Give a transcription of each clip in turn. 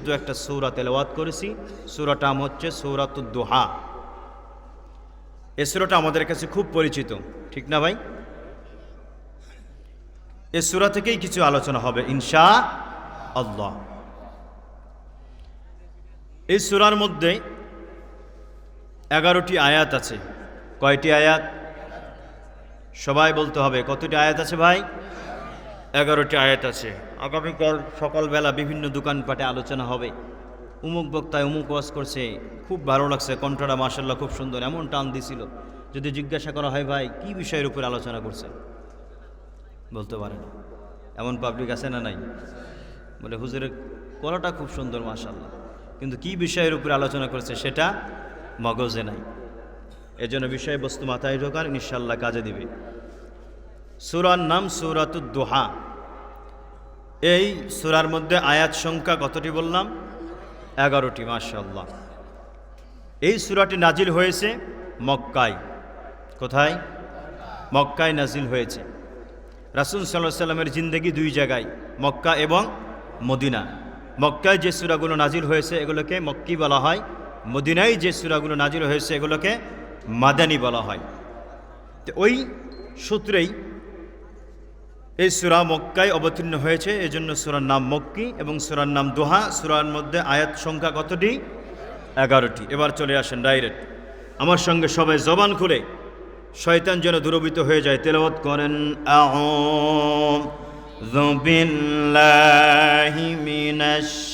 বিশুদ্ধ একটা সৌরা তেলাওয়াত করেছি। সৌরাটা নাম হচ্ছে সৌরাতুদ্দোহা এ সুরাটা আমাদের কাছে খুব পরিচিত, ঠিক না ভাই? এ সুরা থেকেই কিছু আলোচনা হবে, ইনশা আল্লাহ। এই সুরার মধ্যে এগারোটি আয়াত আছে। কয়টি আয়াত? সবাই বলতে হবে, কতটি আয়াত আছে ভাই? এগারোটি আয়াত আছে। আগামীকাল সকালবেলা বিভিন্ন দোকানপাটে আলোচনা হবে। উমুক বক্তায় উমুক ওয়াজ করছে। খুব ভালো লাগছে, কণ্ঠটা মাসাল্লাহ খুব সুন্দর, এমন টান দিছিল। যদি জিজ্ঞাসা করা হয়, ভাই, কি বিষয়ের উপর আলোচনা করছে? বলতে পারে না। এমন পাবলিক আছে না নাই? বলে হুজুরের কলাটা খুব সুন্দর মাসাল্লাহ কিন্তু কি বিষয়ের উপরে আলোচনা করছে সেটা মগজে নাই। এজন্য বিষয়বস্তু মাথায় ঢোকার ইনশাল্লাহ কাজে দিবে। সুরার নাম সুরাতুদ্দোহা এই সুরার মধ্যে আয়াত সংখ্যা কতটি বললাম? এগারোটি মাশাল্লাহ এই সুরাটি নাজিল হয়েছে মক্কায়। কোথায়? মক্কায় নাজিল হয়েছে। রাসুল সাল্লাহ সাল্লামের জিন্দগি দুই জায়গায়, মক্কা এবং মদিনা। মক্কায় যে সুরাগুলো নাজিল হয়েছে এগুলোকে মক্কি বলা হয়। মদিনায় যে সুরাগুলো নাজিল হয়েছে এগুলোকে মাদানি বলা হয়। তো ওই সূত্রেই এই সুরা মক্কায় অবতীর্ণ হয়েছে। এই জন্য সুরার নাম মক্কি এবং সুরার নাম দোহা। সুরার মধ্যে আয়াত সংখ্যা কতটি? এগারোটি। এবার চলে আসেন ডাইরেক্ট আমার সঙ্গে সবাই জবান খুলে। শয়তান যেন দূরবিত হয়ে যায়। তেলাওয়াত করেন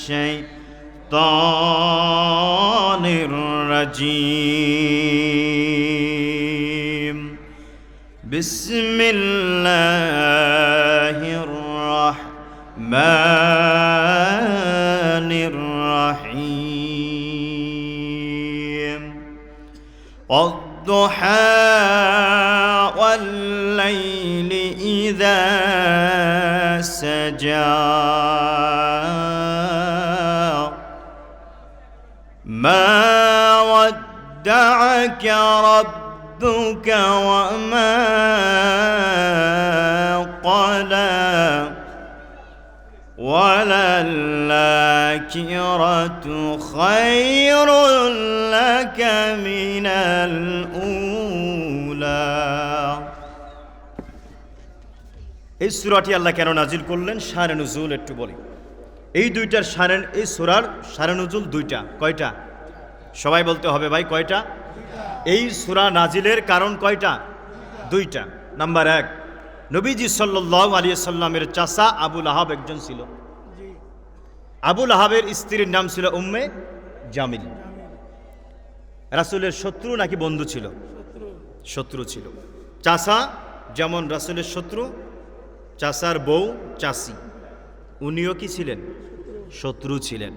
শাইতানির রাজিম। بسم الله الرحمن الرحيم. والضحى والليل إذا سجى. ما ودعك ربك وما قلى وللآخرة خير لك من الأولى এই সুরাটি আল্লাহ কেন নাজিল করলেন সারে নজুল একটু বলি এই দুইটার সারেন এই সুরার সারে নজুল দুইটা কয়টা সবাই বলতে হবে ভাই কয়টা এই সুরা নাজিলের কারণ কয়টা? দুইটা। নাম্বার এক নবীজি সাল্লাহ আলিয়া সাল্লামের চাষা আবুল আহাব একজন ছিল। আবুল আহাবের স্ত্রীর নাম ছিল উম্মে জামিল। রাসুলের শত্রু নাকি বন্ধু ছিল? শত্রু। ছিল। চাষা যেমন রাসুলের শত্রু চাষার বউ চাষি উনিও কি ছিলেন? শত্রু। ছিলেন।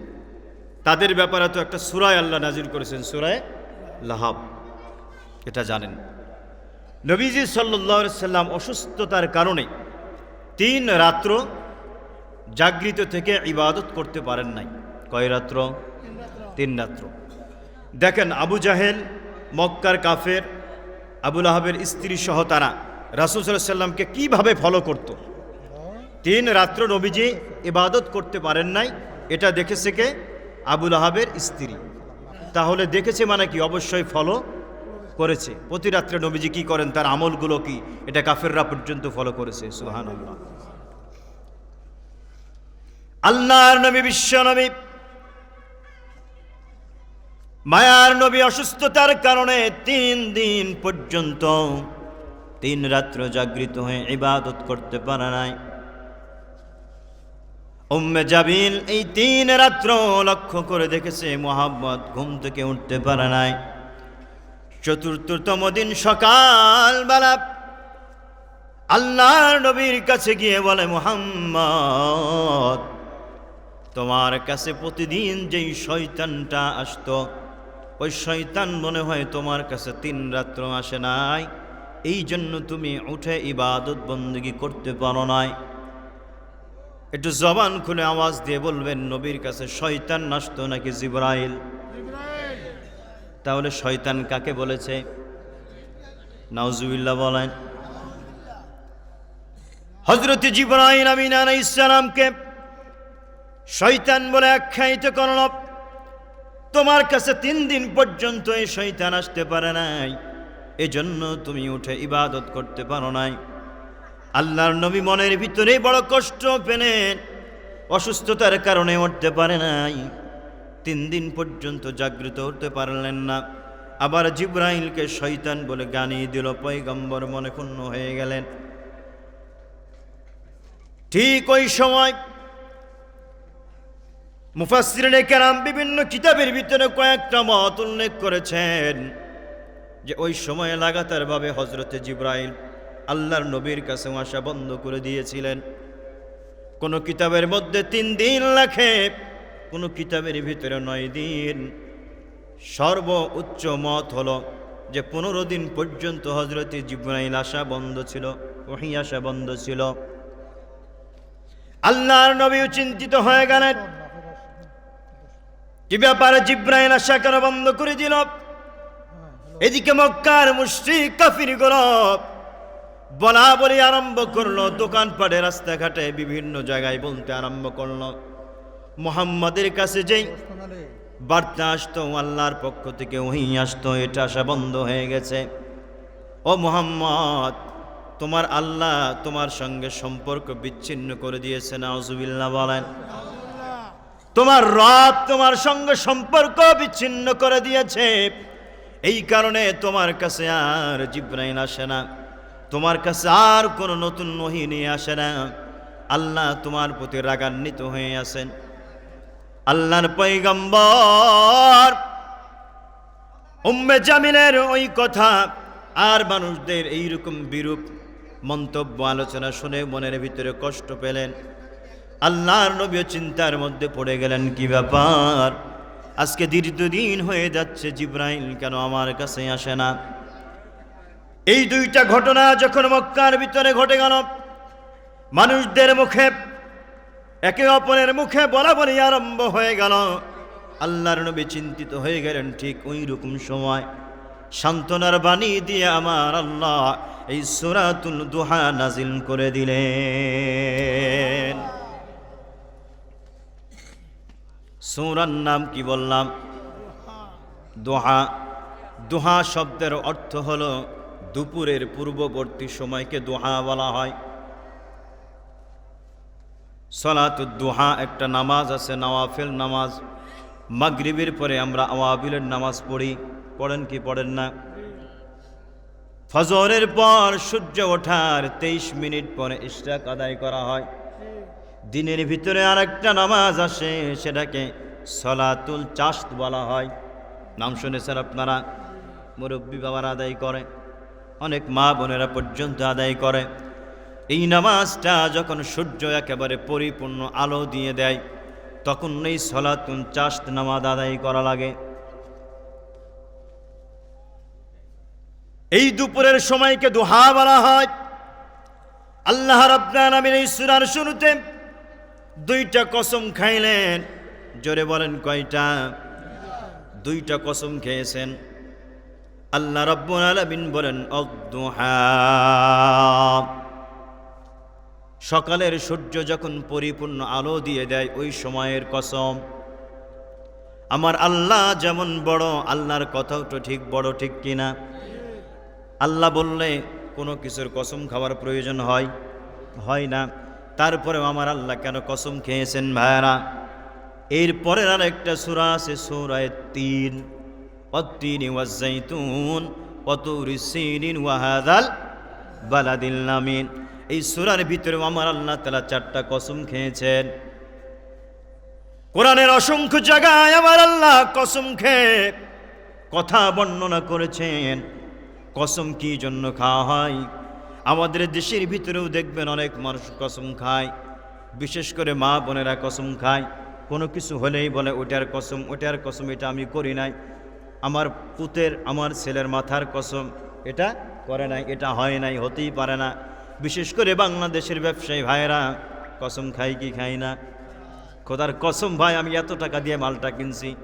তাদের ব্যাপারে তো একটা সুরায় আল্লাহ নাজির করেছেন সুরায় লাহাব। এটা জানেন। নবীজি সাল্লাহ সাল্লাম অসুস্থতার কারণে তিন রাত্র জাগৃত থেকে ইবাদত করতে পারেন নাই। কয় রাত্র? তিন রাত্র। দেখেন, আবু জাহেল, মক্কার কাফের, আবুল আহাবের স্ত্রী সহ তারা রাসুল সাল্লাহ সাল্লামকে কীভাবে ফলো করত? তিন রাত্র নবীজি ইবাদত করতে পারেন নাই, এটা দেখেছে কে? আবুল আহাবের স্ত্রী। তাহলে দেখেছে মানে কি? অবশ্যই ফলো করেছে। প্রতি রাত্রে নবীজি কি করেন? তার আমলগুলো কি? এটা কাফেররা পর্যন্ত ফলো করেছে। সুহান আল্লাহ আল্লাহর নবী, বিশ্ব নবী, মায়ার নবী অসুস্থতার কারণে তিন দিন পর্যন্ত তিন রাত্র জাগৃত হয়ে ইবাদত করতে পারে নাই। উম্মে জাবিল এই তিন রাত্র লক্ষ্য করে দেখেছে, মোহাম্মদ ঘুম থেকে উঠতে পারে নাই। চতুর্থতম দিন সকালবেলা আল্লাহর নবীর কাছে গিয়ে বলে, মোহাম্মদ, তোমার কাছে প্রতিদিন যেই শয়তানটা আসত, ওই শয়তান মনে হয় তোমার কাছে তিন রাত্র আসে নাই। এই জন্য তুমি উঠে ইবাদত বন্দী করতে পারো নাই। একটু জবান খুলে আওয়াজ দিয়ে বলবেন, নবীর কাছে শয়তান নাসত নাকি জিব্রাইল? তাহলে শয়তান কাকে বলেছে? নাউজুবিল্লাহ বলেন। হজরত জিব্রাইল আমিন ইসলামকে শয়তান বলে আখ্যায়িত করল, তোমার কাছে তিন দিন পর্যন্ত এই শয়তান আসতে পারে নাই। এজন্য তুমি উঠে ইবাদত করতে পারো নাই। আল্লাহর নবী মনের ভিতরে বড় কষ্ট পেলেন, অসুস্থতার কারণে উঠতে পারে নাই। তিন দিন পর্যন্ত জাগ্রত হতে পারলেন না। আবার জিব্রাইলকে শয়তান বলে গানিয়ে দিল পৈগম্বর মনে ক্ষুণ্ণ হয়ে গেলেন। ঠিক ওই সময় মুফাসসিরিনে কেরাম বিভিন্ন কিতাবের ভিতরে কয়েকটা মত উল্লেখ করেছেন যে ওই সময়ে লাগাতারভাবে হজরতে জিব্রাইল আল্লাহর নবীর কাছে আসা বন্ধ করে দিয়েছিলেন। কোন কিতাবের মধ্যে তিন দিন লেখে কোন কিতাবের ভিতরে নয় দিন। সর্ব উচ্চ মত হলো যে পনেরো দিন পর্যন্ত হজরতে জিব্রাইল আসা বন্ধ ছিল, ওহি আসা বন্ধ ছিল। আল্লাহর নবীও চিন্তিত হয়ে গেলেন। কি ব্যাপারে জিব্রাইল আসা কেন বন্ধ করে দিল? এদিকে মক্কার মুশ্রিক কাফির গরব বলা বলি আরম্ভ করল, দোকানপাটে, রাস্তাঘাটে, বিভিন্ন জায়গায় বলতে আরম্ভ করল। মোহাম্মদের কাছে যেই বার্তা আসতো, আল্লাহর পক্ষ থেকে ওই আসতো, এটা আসা বন্ধ হয়ে গেছে। ও মোহাম্মদ, তোমার আল্লাহ তোমার সঙ্গে সম্পর্ক বিচ্ছিন্ন করে দিয়েছে না অজুবিল্লা বলেন। তোমার রব তোমার সঙ্গে সম্পর্ক বিচ্ছিন্ন করে দিয়েছে। এই কারণে তোমার কাছে আর জিব্রাইল আসে না। তোমার কাছে আর কোনো নতুন নহি নিয়ে আসে না। আল্লাহ তোমার প্রতি রাগান্বিত হয়ে আছেন। আল্লাহর পৈগম্বর উম্মে জামিনের ওই কথা আর মানুষদের এইরকম বিরূপ মন্তব্য, আলোচনা শুনে মনের ভিতরে কষ্ট পেলেন। আল্লাহর নবীও চিন্তার মধ্যে পড়ে গেলেন, কি ব্যাপার? আজকে দীর্ঘদিন হয়ে যাচ্ছে, জিব্রাইল কেন আমার কাছে আসে না? এই দুইটা ঘটনা যখন মক্কার ভিতরে ঘটে গেল, মানুষদের মুখে একে অপরের মুখে বলা বলি আরম্ভ হয়ে গেল। আল্লাহর নবী চিন্তিত হয়ে গেলেন ঠিক ওই রকম সময়। সান্ত্বনার বাণী দিয়ে আমার আল্লাহ এই সুরাতুল দুহা নাজিল করে দিলেন। সৌরার নাম কি বললাম? দোহা। দোহা শব্দের অর্থ হল দুপুরের পূর্ববর্তী সময়কে দোহা বলা হয়। সলাতুদ্দোহা একটা নামাজ আছে, নওয়াফিল নামাজ। মাগরিবের পরে আমরা আওয়াবিলের নামাজ পড়ি, পড়েন কি পড়েন না? ফজরের পর সূর্য ওঠার তেইশ মিনিট পরে ইশরাক আদায় করা হয়। দিনের ভিতরে আর একটা নামাজ আসে, সেটাকে সলাতুল চাস্ত বলা হয়। নাম শুনেছেন আপনারা? মুরব্বী বাবার আদায় করে, অনেক মা বোনেরা পর্যন্ত আদায় করে। এই নামাজটা যখন সূর্য একেবারে পরিপূর্ণ আলো দিয়ে দেয়, তখন এই সলাতুন চাস্ত নামাজ আদায় করা লাগে। এই দুপুরের সময়কে দোহা বলা হয়। আল্লাহ আমিন এই সুরার শুরুতে দুইটা কসম খাইলেন। জোরে বলেন কয়টা? দুইটা কসম খেয়েছেন। আল্লাহ রব্বুল আলামিন বলেন, অদ্দুহা। সকালের সূর্য যখন পরিপূর্ণ আলো দিয়ে দেয়, ওই সময়ের কসম। আমার আল্লাহ যেমন বড়, আল্লাহর কথাও তো ঠিক বড়, ঠিক কিনা? আল্লাহ বললে কোনো কিছুর কসম খাওয়ার প্রয়োজন হয় হয় না। তারপরেও আমার আল্লাহ কেন কসম খেয়েছেন ভাইয়ারা? এরপরের আর একটা সুরা আছে, সুরায় তিন। অত্তিন ওয়াজাইতুন অতুরিসিন ওয়াহাদাল বালাদিল নামিন এই সুরার ভিতরেও আমার আল্লাহ তালা চারটা কসম খেয়েছেন। কোরআনের অসংখ্য জায়গায় আমার আল্লাহ কসম খেয়ে কথা বর্ণনা করেছেন। কসম কি জন্য খাওয়া হয়? আমাদের দেশের ভিতরেও দেখবেন অনেক মানুষ কসম খায়, বিশেষ করে মা বোনেরা কসম খায়। কোনো কিছু হলেই বলে ওটার কসম ওটার কসম, এটা আমি করি নাই। আমার পুতের, আমার ছেলের মাথার কসম, এটা করে নাই, এটা হয় নাই, হতেই পারে না। বিশেষ করে বাংলাদেশের ব্যবসায়ী ভাইয়েরা, কসম খাই কি খাই না। খোদার কসম ভাই, আমি এত টাকা দিয়ে মালটা কিনছি।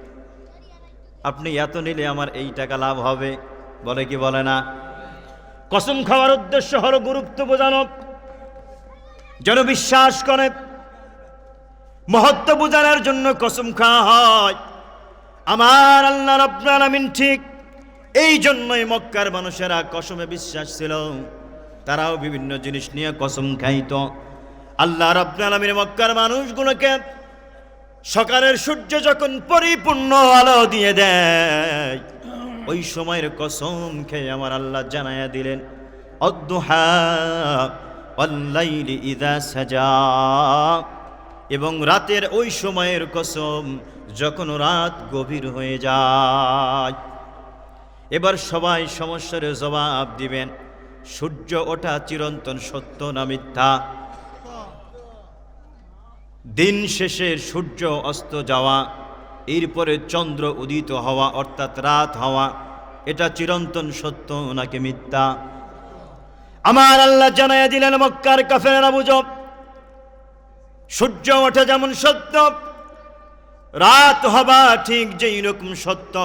আপনি এত নিলে আমার এই টাকা লাভ হবে? বলে কি বলে না? কসম খাওয়ার উদ্দেশ্য হলো গুরুত্ব বোঝানো যেন বিশ্বাস করে। মহত্ব বোঝানোর জন্য কসম খাওয়া হয়। আমার আল্লাহ রব্বুল আলামিন ঠিক এই জন্যই মক্কার মানুষেরা কসমে বিশ্বাস ছিল। তারাও বিভিন্ন জিনিস নিয়ে কসম খাইত। আল্লাহ রব্বুল আলামিন মক্কার মানুষগুলোকে সকালের সূর্য যখন পরিপূর্ণ আলো দিয়ে দেয়, ওই সময়ের কসম খেয়ে আমার আল্লাহ জানাইয়া দিলেন এবং রাতের ওই সময়ের কসম যখন রাত গভীর হয়ে যায়, এবার সবাই সমস্যার জবাব দিবেন। সূর্য ওঠা চিরন্তন সত্য না মিথ্যা? দিন শেষে সূর্য অস্ত যাওয়া, এরপরে চন্দ্র উদিত হওয়া, অর্থাৎ রাত হওয়া, এটা চিরন্তন সত্য নাকি মিথ্যা? আমার আল্লাহ জানাইয়া দিলেন, মক্কার কাফেরা বুঝব সূর্য ওঠা যেমন সত্য, রাত হবা ঠিক যেই রকম সত্য।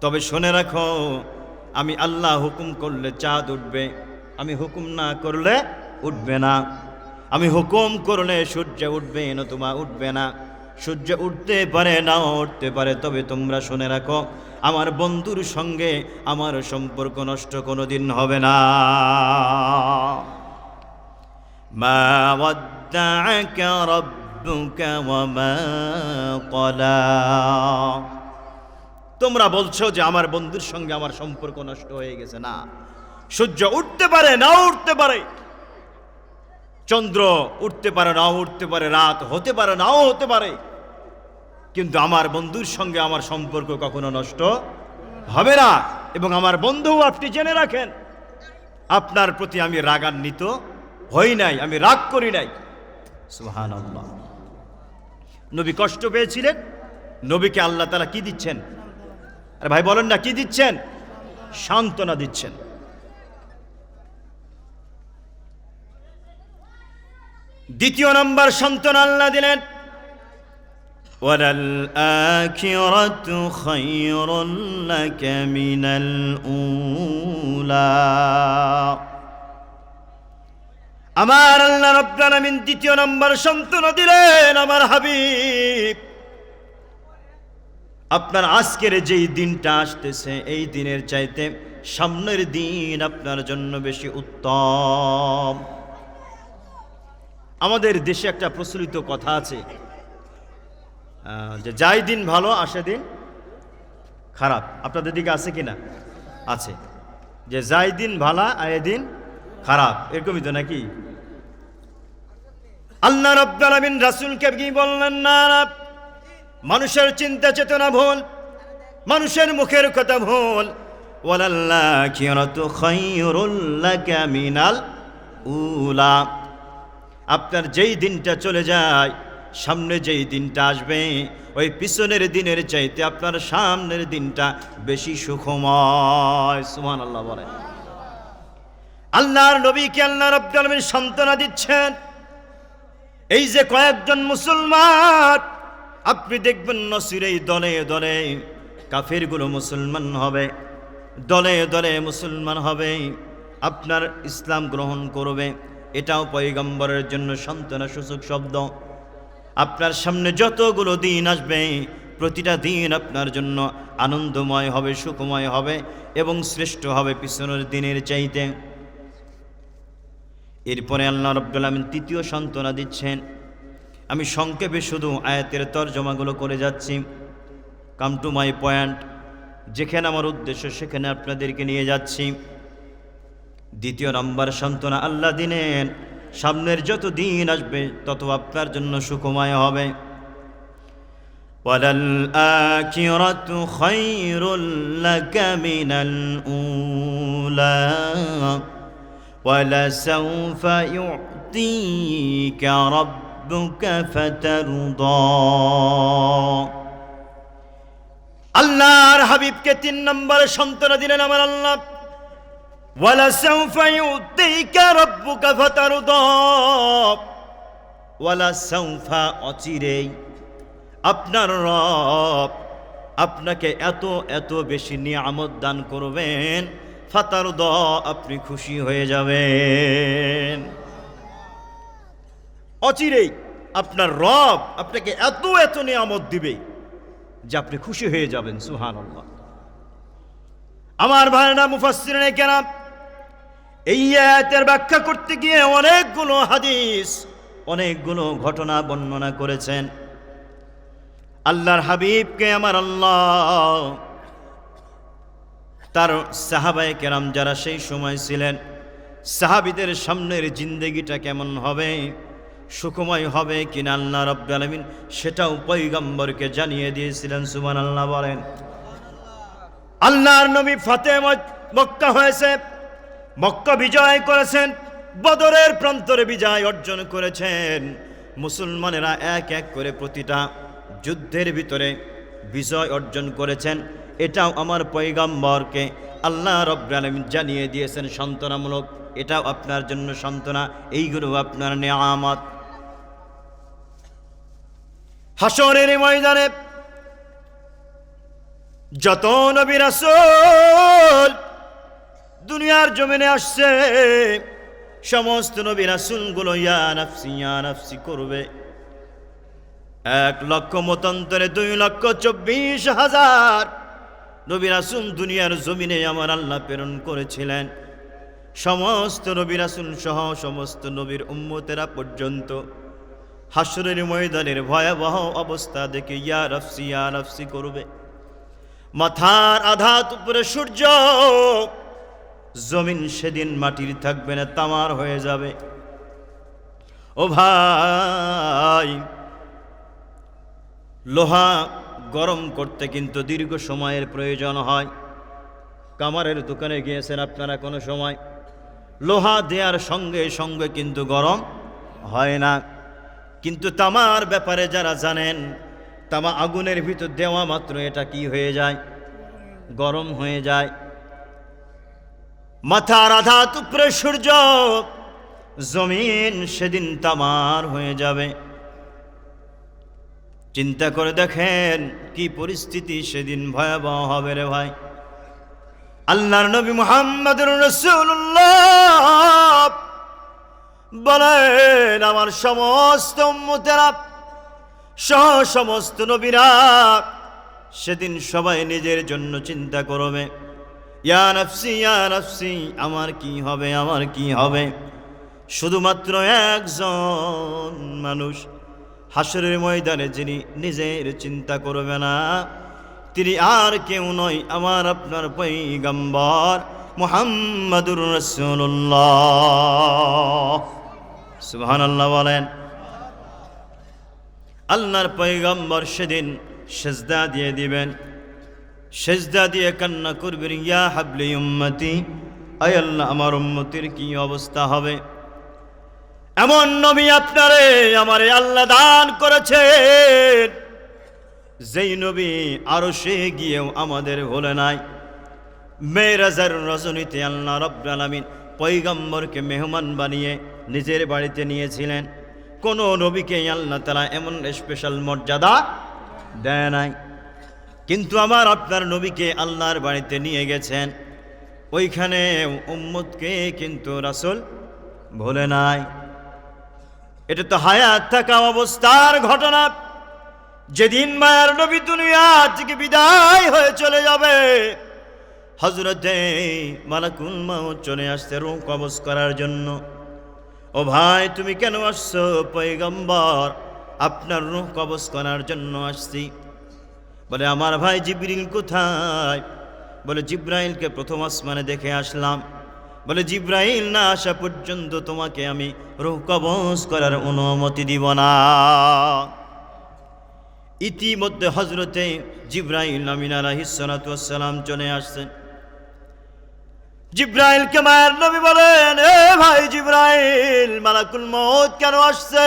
তবে শুনে রাখো আমি আল্লাহ হুকুম করলে চাঁদ উঠবে আমি হুকুম না করলে উঠবে না আমি হুকুম করলে সূর্য উঠবে নতুবা উঠবে না সূর্য উঠতে পারে নাও উঠতে পারে তবে তোমরা শুনে রাখো আমার বন্ধুর সঙ্গে আমার সম্পর্ক নষ্ট কোনোদিন হবে না মা ودعك ربك وما قلى তোমরা বলছো যে আমার বন্ধুর সঙ্গে আমার সম্পর্ক নষ্ট হয়ে গেছে, না। সূর্য উঠতে পারে নাও উঠতে পারে। চন্দ্র উঠতে পারে নাও উঠতে পারে। রাত হতে পারে, নাও হতে পারে। কিন্তু আমার বন্ধুর সঙ্গে আমার সম্পর্ক কখনো নষ্ট হবে না। এবং আমার বন্ধুও আপনি জেনে রাখেন, আপনার প্রতি আমি রাগান্বিত হই নাই, আমি রাগ করি নাই। সুহান নবী কষ্ট পেয়েছিলেন। নবীকে আল্লাহ তালা কি দিচ্ছেন? আরে ভাই বলেন না কি দিচ্ছেন সান্ত্বনা দিচ্ছেন দ্বিতীয় নম্বর সান্ত্বনা আল্লাহ দিলেন وللآخرة خير لك من الأولى আমার আল্লাহ রব্বুল আলামিন দ্বিতীয় নম্বর সান্ত্বনা দিলেন আমার হাবিব আপনার আজকের যেই দিনটা আসতেছে এই দিনের চাইতে সামনের দিন আপনার জন্য বেশি উত্তম। আমাদের দেশে একটা প্রচলিত কথা আছে যে যাই দিন ভালো আসে দিন খারাপ। আপনাদের দিকে আছে কি না আছে। যে যাই দিন ভালা আয় দিন খারাপ। এরকমই তো নাকি? আল্লাহ রব্বুল আলামিন রাসূলকে বললেন? না, মানুষের চিন্তা চেতনা ভুল, মানুষের মুখের কথা ভুল। উলা। আপনার যেই দিনটা চলে যায়, সামনে যেই দিনটা আসবে, ওই পিছনের দিনের চাইতে আপনার সামনের দিনটা বেশি সুখময় সুমান আল্লাহ বলেন আল্লাহর নবীকে আল্লাহ রব্বুল আলামিন সান্ত্বনা দিচ্ছেন। এই যে কয়েকজন মুসলমান আপনি দেখবেন নসির এই দলে দলে কাফেরগুলো মুসলমান হবে, দলে দলে মুসলমান হবে, আপনার ইসলাম গ্রহণ করবে। এটাও পয়গম্বরের জন্য সান্ত্বনা সূচক শব্দ। আপনার সামনে যতগুলো দিন আসবে, প্রতিটা দিন আপনার জন্য আনন্দময় হবে, সুখময় হবে এবং শ্রেষ্ঠ হবে পিছনের দিনের চাইতে। এরপরে আল্লাহ রব্বুল আলমিন তৃতীয় সান্ত্বনা দিচ্ছেন আমি সংক্ষেপে শুধু আয়াতের তর্জমাগুলো করে যাচ্ছি কাম টু মাই পয়েন্ট যেখানে আমার উদ্দেশ্য সেখানে আপনাদেরকে নিয়ে যাচ্ছি দ্বিতীয় নম্বর সান্ত্বনা আল্লাহ দিনেন সামনের যত দিন আসবে তত আপনার জন্য সুখময় হবে وللآخرة خير لك من الأولى ولسوف يعطيك ربك فترضى আল্লাহর হাবিবকে তিন নম্বরে সন্তান দিলেন আমার আল্লাহ ولسوف يعطيك ربك فترضى ولسوف অচিরেই আপনার রব আপনাকে এত এত বেশি নিয়ামত দান করবেন ফাতার দ আপনি খুশি হয়ে যাবেন অচিরেই আপনার রব আপনাকে এত এত নিয়ামত দিবে যে আপনি খুশি হয়ে যাবেন সুহান আমার ভাইরা মুফাসসিরিনে কেরাম, এই আয়াতের ব্যাখ্যা করতে গিয়ে অনেকগুলো হাদিস, অনেকগুলো ঘটনা বর্ণনা করেছেন। আল্লাহর হাবিবকে আমার আল্লাহ, তার সাহাবায়ে কেরাম যারা সেই সময় ছিলেন, সাহাবিদের সামনের জিন্দেগিটা কেমন হবে? সুখময় হবে কিনা আল্লাহ রব্বুল আলামিন? সেটাও পৈগম্বরকে জানিয়ে দিয়েছিলেন সুমান আল্লাহ বলেন। আল্লাহর নবী ফাতে মক্কা হয়েছে, মক্কা বিজয় করেছেন, বদরের প্রান্তরে বিজয় অর্জন করেছেন। মুসলমানেরা এক এক করে প্রতিটা যুদ্ধের ভিতরে বিজয় অর্জন করেছেন। এটাও আমার পৈগম্বরকে আল্লাহ রব্বুল আলামিন জানিয়ে দিয়েছেন, সান্ত্বনামূলক। এটাও আপনার জন্য সান্ত্বনা, এইগুলো আপনার নেয়ামত। হাসরের ময়দানে যত নবী রাসূল দুনিয়ার জমিনে আসছে, সমস্ত নবী রাসূলগুলো, ইয়া নাফসি ইয়া নাফসি করবে। এক লক্ষ মতান্তরে দুই লক্ষ চব্বিশ হাজার নবী রাসূল দুনিয়ার জমিনে আমার আল্লাহ প্রেরণ করেছিলেন। সমস্ত নবী রাসূল সহ সমস্ত নবীর উম্মতেরা পর্যন্ত হাসরের ময়দানের ভয়াবহ অবস্থা দেখে, ইয়া রফসি ইয়া রফসি করবে। মাথার আঘাত উপরে সূর্য, জমিন সেদিন মাটির থাকবে না, তামার হয়ে যাবে। ও ভাই, লোহা গরম করতে কিন্তু দীর্ঘ সময়ের প্রয়োজন হয়। কামারের দোকানে গিয়েছেন আপনারা কোনো সময়। লোহা দেওয়ার সঙ্গে সঙ্গে কিন্তু গরম হয় না। কিন্তু তামার ব্যাপারে যারা জানেন, তামা আগুনের ভিতর দেওয়া মাত্র এটা কি হয়ে যায়? গরম হয়ে যায়। মাথার আঘাত উপরে সূর্য, জমিন সেদিন তামার হয়ে যাবে। চিন্তা করে দেখেন কি পরিস্থিতি সেদিন ভয়াবহ হবে রে ভাই। আল্লাহর নবী মুহাম্মদুর রাসূলুল্লাহ। বলেন আমার সমস্ত উম্মতেরা সহ সমস্ত নবীরা, সেদিন সবাই নিজের জন্য চিন্তা করবে। ইয়া নফসি আমার কি হবে, আমার কি হবে? শুধুমাত্র একজন মানুষ হাসরের ময়দানে যিনি নিজের চিন্তা করবে না, তিনি আর কেউ নয় আমার আপনার পৈগম্বর মোহাম্মদুর রসুল্লাহ সুবহান আল্লাহ বলেন, আল্লাহর পৈগম্বর সেদিন সেজদা দিয়ে দিবেন। সেজদা দিয়ে কান্না করবেন, ইয়া হাবলি উম্মতি, আয় আল্লাহ, আমার উম্মতির কি অবস্থা হবে? এমন নবী আপনারে, আমারে আল্লাহ দান করেছেন। যেই নবী আরও সে গিয়েও আমাদের ভোলে নাই। মেয়েরাজার রজনীতে আল্লাহ রব্বুল আলামিন পৈগম্বরকে মেহমান বানিয়ে নিজের বাড়িতে নিয়েছিলেন। কোনো নবীকে আল্লাহ তালা এমন স্পেশাল মর্যাদা দেয় নাই। কিন্তু আমার আপনার নবীকে আল্লাহর বাড়িতে নিয়ে গেছেন। ওইখানে উম্মতকে কিন্তু রাসূল ভোলে নাই। এটা তো হায়াত থাকা অবস্থার ঘটনা। যেদিন মায়ার নবী দুনিয়া থেকে বিদায় হয়ে চলে যাবে হজরতে মালাকুল মাও চলে আসতে রুহ কবজ করার জন্য। ও ভাই, তুমি কেন আসছো? পৈগম্বর আপনার রুহ কবজ করার জন্য আসছি। বলে, আমার ভাই জিবরিল কোথায়? বলে, জিব্রাইলকে প্রথম আসমানে দেখে আসলাম। বলে, জিব্রাইল না আসা পর্যন্ত তোমাকে আমি রুহ কবজ করার অনুমতি দিব না। ইতিমধ্যে হজরতে জিব্রাইল আমিন আলাহিসালাম চলে আসছেন। জিব্রাইলকে মায়ের নবী বলেন, এ ভাই জিব্রাইল, মালাকুল মৌত কেন আসছে?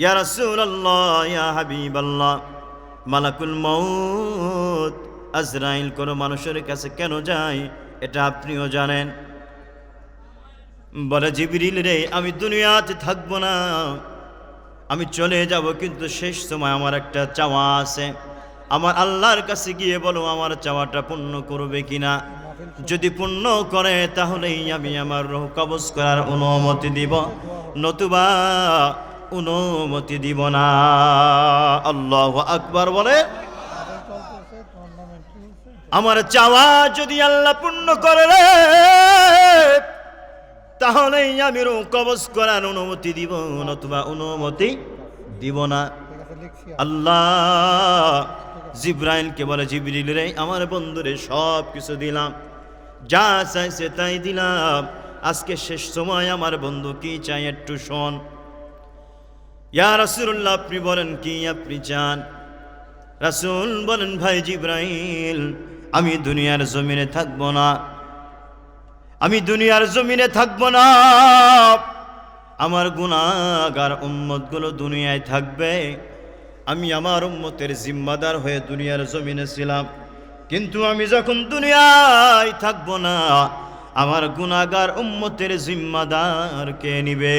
ইয়া রাসূলুল্লাহ, ইয়া হাবিবাল্লাহ, মালাকুল মৌত আজরাইল কোনো মানুষের কাছে কেন যায় এটা আপনিও জানেন? বলে জিবরিল, রে, আমি দুনিয়াতে থাকব না, আমি চলে যাব, কিন্তু শেষ সময় আমার একটা চাওয়া আছে। আমার আল্লাহর কাছে গিয়ে বলো, আমার চাওয়াটা পূর্ণ করবে কিনা? যদি পূর্ণ করে, তাহলেই আমি আমার রোহ কবজ করার অনুমতি দিব। নতুবা অনুমতি দিব না। আল্লাহ আকবার বলে, আমার চাওয়া যদি আল্লাহ পূর্ণ করে রে, তাহলেই আমি রু কবজ করার অনুমতি দিব। নতুবা অনুমতি দিব না। আল্লাহ জিব্রাইলকে বলে, জিবরিল রে, আমার বন্ধুরে সব কিছু দিলাম। যা চাইছে তাই দিলাম। আজকে শেষ সময়, আমার বন্ধু কি চাই একটু শোন। ইয়া রাসূলুল্লাহ, আপনি বলেন কি আপনি চান? রাসূল বলেন, ভাই জিব্রাইল, আমি দুনিয়ার জমিনে থাকব না। আমি দুনিয়ার জমিনে থাকব না। আমার গুণাগার উম্মতগুলো দুনিয়ায় থাকবে। আমি আমার উম্মতের জিম্মাদার হয়ে দুনিয়ার জমিনে ছিলাম। কিন্তু আমি যখন দুনিয়ায় থাকব না, আমার গুণাগার উম্মতের জিম্মাদার কে নিবে?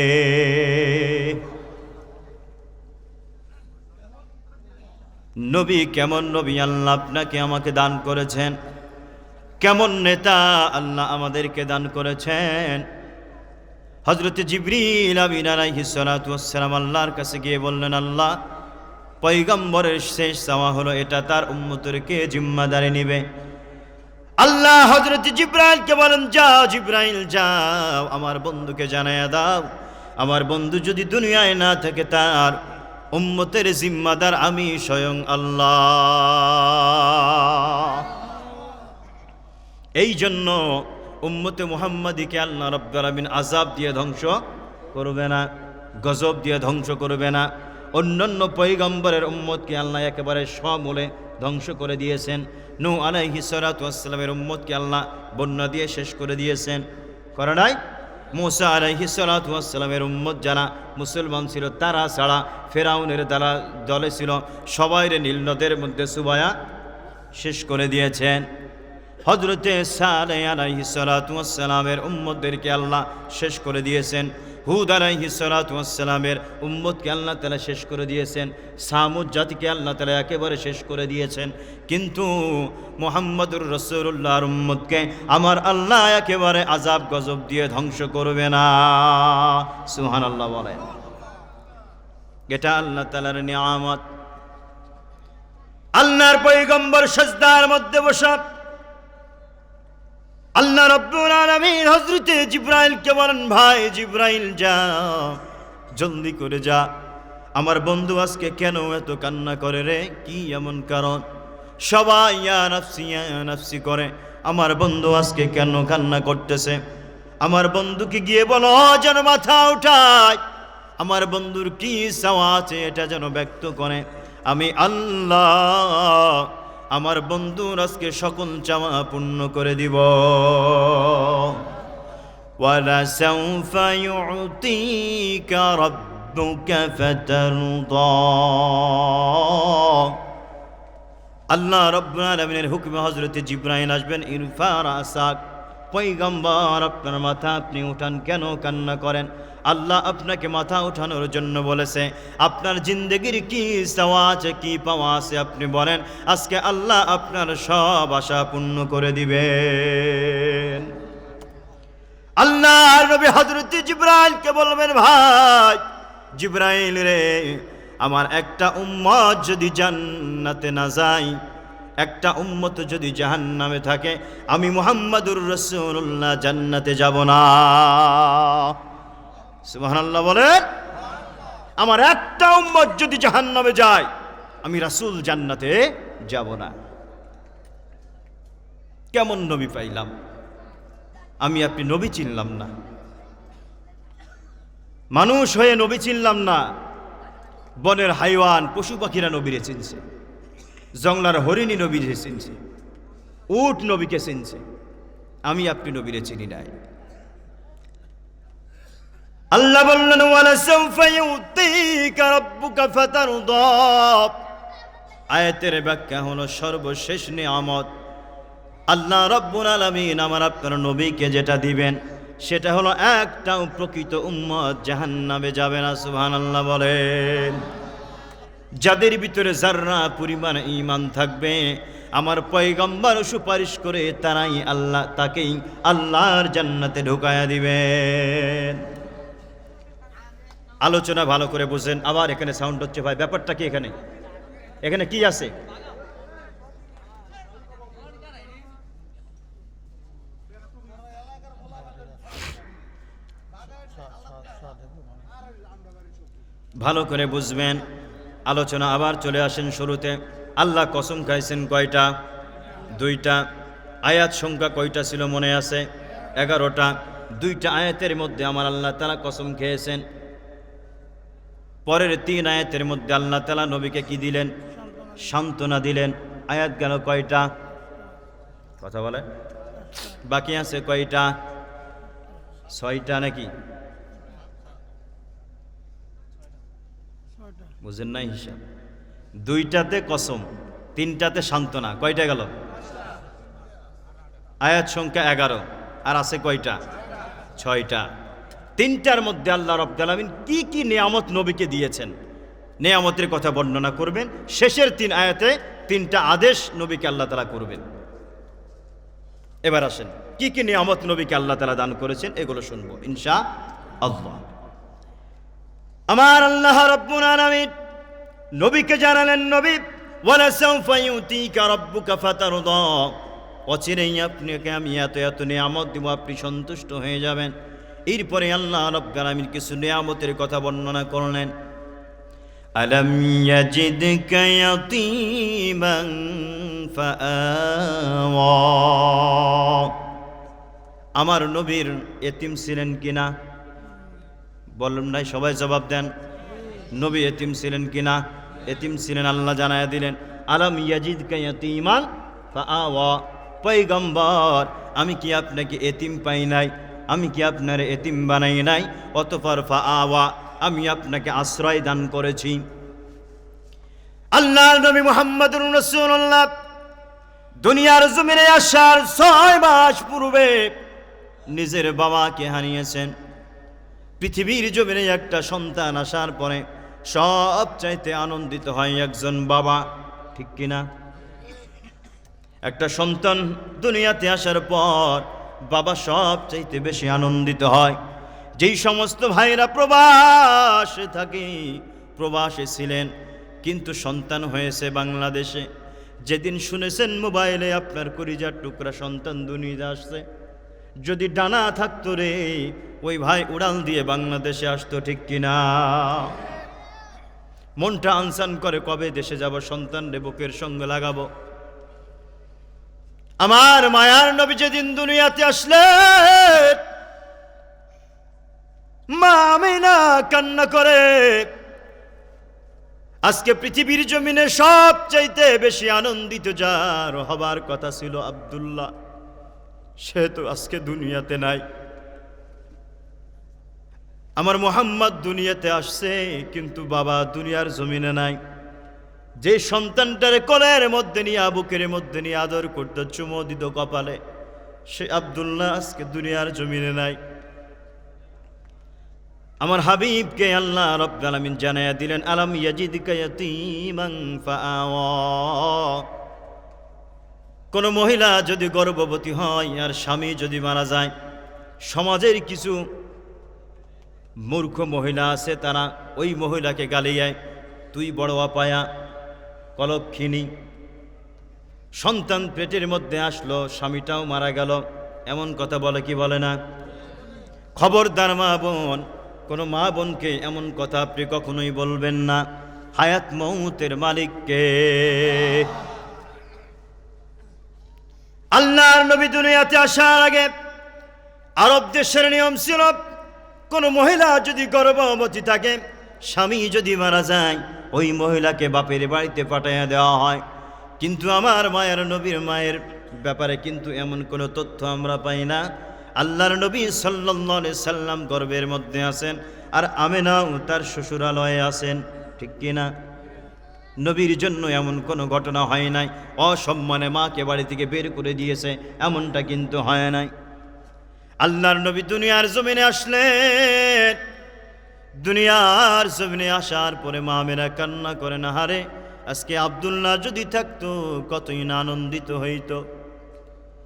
নবী কেমন নবী? আল্লাহ আপনাকে আমাকে দান করেছেন। কেমন নেতা আল্লাহ আমাদেরকে দান করেছেন? হজরত জিবরিল আমিন আলাইহিসসালাম আল্লাহর কাছে গিয়ে বললেন, আল্লাহ পৈগম্বরের শেষ চাওয়া হলো, এটা তার উম্মতরকে জিম্মাদারি নিবে। আল্লাহ হজরত জিব্রাইলকে বলেন, যাও জিব্রাইল, যাও, আমার বন্ধুকে জানাইয়া দাও। আমার বন্ধু যদি দুনিয়ায় না থাকে, তার উম্মতের জিম্মাদার আমি স্বয়ং আল্লাহ। এই জন্য উম্মতে মুহাম্মাদিকে আল্লাহ রব্বুল আলামিন আজাব দিয়ে ধ্বংস করবে না, গজব দিয়ে ধ্বংস করবে না। অন্যান্য পৈগম্বরের উম্মতকে আল্লাহ একেবারে সমূলে ধ্বংস করে দিয়েছেন। নু আলাইহি সালাতামের উম্মতকে আল্লাহ বন্যা দিয়ে শেষ করে দিয়েছেন। করে নাই? মুসা আলাইহি সালাতামের উম্মত যারা মুসলমান ছিল, তারা ছাড়া ফেরাউনের দ্বারা দলে ছিল, সবাইরে নীল নদের মধ্যে সুবায়া শেষ করে দিয়েছেন। হজরতে সালে আলাইহি সালাতামের উম্মতদেরকে আল্লাহ শেষ করে দিয়েছেন। হুদ আলাইহি সালাতামের উম্মতকে আল্লাহ তালা শেষ করে দিয়েছেন, সামুদ জাতিকে আল্লাহ তালা একেবারে শেষ করে দিয়েছেন। কিন্তু মোহাম্মদুর রসুল্লাহর উম্মতকে আমার আল্লাহ একেবারে আজাব গজব দিয়ে ধ্বংস করবে না। সুহান আল্লাহ বলেন। এটা আল্লাহ তালার নিয়ামত। আল্লাহর পৈগম্বর সজদার মধ্যে বসা আল্লাহ রব্বুল আলামিন হযরতে জিব্রাইলকে বলেন, ভাই জিব্রাইল, যা, জলদি করে যা। আমার বন্ধু আজকে কেন এত কান্না করে রে? কি এমন কারণ? সবাই নাফসি করে। আমার বন্ধু আজকে কেন কান্না করতেছে? আমার বন্ধুকে গিয়ে বলো যেন মাথা উঠায়। আমার বন্ধুর কি চাওয়া আছে, এটা যেন ব্যক্ত করে। আমি আল্লাহ আমার বন্ধুর আজকে সকল চাওয়া পূর্ণ করে দিব ولسوف يعطيك ربك فترضى আল্লাহ রব্বুল আলামিনের হুকুমে হযরতে জিব্রাইল আসবেন ইরফার আসাক পয়গম্বর আপনার মাথা আপনি উঠান কেন কান্না করেন আল্লাহ আপনাকে মাথা উঠানোর জন্য বলেছে, আপনার জিন্দগির কি চাওয়া আছে কি পাওয়া আছে আপনি বলেন, আজকে আল্লাহ আপনার সব আশা পূর্ণ করে দিবেন। আল্লাহ নবী হজরত জিব্রাইলকে বলবেন, ভাই, জিব্রাইল রে, আমার একটা উম্মত যদি জান্নাতে না যায়, একটা উম্মত যদি জাহান্নামে থাকে, আমি মুহাম্মাদুর রসুল্লাহ জান্নাতে যাব না। সুবহানাল্লাহ বলেন, আমার একটা উম্মত যদি জাহান্নামে যায়, আমি রাসূল জান্নাতে যাব না। কেমন নবী পাইলাম? আমি আপনি নবী চিনলাম না। মানুষ হয়ে নবী চিনলাম না। বনের হাইওয়ান, পশু পাখিরা নবীরে চিনছে। জংলার হরিণী নবীরে চিনছে। উট নবীকে চিনছে। আমি আপনি নবীরে চিনি নাই। আল্লাহ বললেন আয়াতের ব্যাখ্যা হলো সর্বশেষ নিয়ামত। আল্লাহ রব্বুল আলামিন আমার আপনার নবীকে যেটা দিবেন, সেটা হলো একটাও প্রকৃত উম্মত জাহান্নামে যাবে না, সুবহানাল্লাহ বলেন। যাদের ভিতরে যার্রা পরিমাণ ঈমান থাকবে, আমার পয়গম্বর সুপারিশ করে তারাই আল্লাহ, তাকেই আল্লাহর জান্নাতে ঢুকায়া দিবেন। আলোচনা ভালো করে বুঝেন। আবার এখানে সাউন্ড হচ্ছে ভাই, ব্যাপারটা কি এখানে? এখানে কি আছে? ভালো করে বুঝবেন। আলোচনা আবার চলে আসেন শুরুতে। আল্লাহ কসম খাইছেন কয়টা? দুইটা। আয়াত সংখ্যা কয়টা ছিল মনে আছে? এগারোটা। দুইটা আয়াতের মধ্যে আমার আল্লাহ তারা কসম খেয়েছেন। পরের তিন আয়াতের মধ্যে আল্লাহ তালা নবীকে কি দিলেন? সান্ত্বনা দিলেন। আয়াত গেল কয়টা? কথা বলে। বাকি আছে কয়টা? ছয়টা নাকি? বুঝেন নাই হিসাব। দুইটাতে কসম, তিনটাতে সান্ত্বনা। কয়টা গেল? আয়াত সংখ্যা এগারো। আর আছে কয়টা? ছয়টা। তিনটার মধ্যে আল্লাহ রব্দুল আলমিন কি কি নিয়ামত নবীকে দিয়েছেন? নিয়ামতের কথা বর্ণনা করবেন, শেষের তিন আয়াতে তিনটা আদেশ নবীকে আল্লাহ তালা করবেন। এবার আসেন, কি কি নিয়ামত নবীকে আল্লাহ তালা দান করেছেন এগুলো শুনব, ইনশা আল্লাহ। আমার আল্লাহ নবীকে জানালেন, নবী আপনাকে আমি এত এত নিয়ামত দিব, আপনি সন্তুষ্ট হয়ে যাবেন। এরপরে আল্লাহ রব্বুল আলামিন কিছু নিয়ামতের কথা বর্ণনা করলেন। আলম ইয়াজিদকা ইয়াতীমান ফাআওয়া। আমার নবীর এতিম ছিলেন কিনা? বললাম নাই, সবাই জবাব দেন। নবী এতিম ছিলেন কিনা? এতিম ছিলেন, আল্লাহ জানায় দিলেন, আলম ইয়াজিদ কাইয়াতিমান আওয়া পৈগম্বর আমি কি আপনাকে এতিম পাই নাই? আমি কি আপনার এতিম বানাই নাই? অতপর ফা আওয়া আমি আপনাকে আশ্রয় দান করেছি। আল্লাহ নবী মোহাম্মদ রসুল্লাহ দুনিয়ার জমিনে আসার ছয় মাস পূর্বে নিজের বাবাকে হারিয়েছেন। পৃথিবীর জমিনে একটা সন্তান আসার পরে সব চাইতে আনন্দিত হয় একজন বাবা, ঠিক কিনা? একটা সন্তান দুনিয়াতে আসার পর বাবা সব চাইতে বেশি আনন্দিত হয়। যেই সমস্ত ভাইরা প্রবাসে থাকে, প্রবাসে ছিলেন, কিন্তু সন্তান হয়েছে বাংলাদেশে। যেদিন শুনেছেন মোবাইলে আপনার করিজার টুকরা সন্তান দুনিয়া আসছে। যদি ডানা থাকতো রে, ওই ভাই উড়াল দিয়ে বাংলাদেশে আসতো ঠিক কিনা? মনটা আনসান করে কবে দেশে যাব, সন্তান রে বুকের সঙ্গে লাগাবো। আমার মায়ার নবী যেদিন দুনিয়াতে আসলে মা আমিনা কান্না করে, আজকে পৃথিবীর জমিনে সব চাইতে বেশি আনন্দিত যার হবার কথা ছিল আব্দুল্লাহ। সে তো আজকে দুনিয়াতে নাই। আমার মোহাম্মদ দুনিয়াতে আসছে, কিন্তু বাবা দুনিয়ার জমিনে নাই। যে সন্তানটারে কলের মধ্যে নিয়ে বুকের মধ্যে নিয়ে আদর করত চুমো দিত কপালে, সে আব্দুল্লাহ আজকে দুনিয়ার জমিনে নাই। আমার হাবিবকে আল্লাহ আলামিন জানায়া দিলেন, আলাম ইয়াতীমান ফাআওয়া। কোনো মহিলা যদি গর্ভবতী হয় আর স্বামী যদি মারা যায়, সমাজের কিছু মূর্খ মহিলা আছে, তারা ওই মহিলাকে গালিয়ায় তুই বড় অপায়া কলক্ষিনী সন্তান পেটের মধ্যে আসলো, স্বামীটাও মারা গেল। এমন কথা বলে কি বলে না? খবরদার মা বোন, কোনো মা বোনকে এমন কথা আপনি কখনোই বলবেন না। হায়াত মৌতের মালিককে। আল্লাহর নবী দুনিয়াতে আসার আগে আরব দেশের নিয়ম ছিল, কোনো মহিলা যদি গর্ভবতী থাকে, স্বামী যদি মারা যায় ওই মহিলাকে বাপের বাড়িতে পাঠাইয়া দেওয়া হয়। কিন্তু আমার মায়ের নবীর মায়ের ব্যাপারে কিন্তু এমন কোনো তথ্য আমরা পাই না। আল্লাহর নবী সাল্লি সাল্লাম গর্বের মধ্যে আছেন আর আমেনাও তার শ্বশুরালয়ে আছেন, ঠিক কিনা নবীর জন্য এমন কোনো ঘটনা হয় নাই। অসম্মানে মাকে বাড়ি থেকে বের করে দিয়েছে, এমনটা কিন্তু হয় নাই। আল্লাহর নবী দুনিয়ার জমিনে আসলেন। দুনিয়ার জমিনে আসার পরে মা মেরা কান্না করে না, হারে? আজকে আবদুল্লাহ যদি থাকতো, কতই না আনন্দিত হইতো।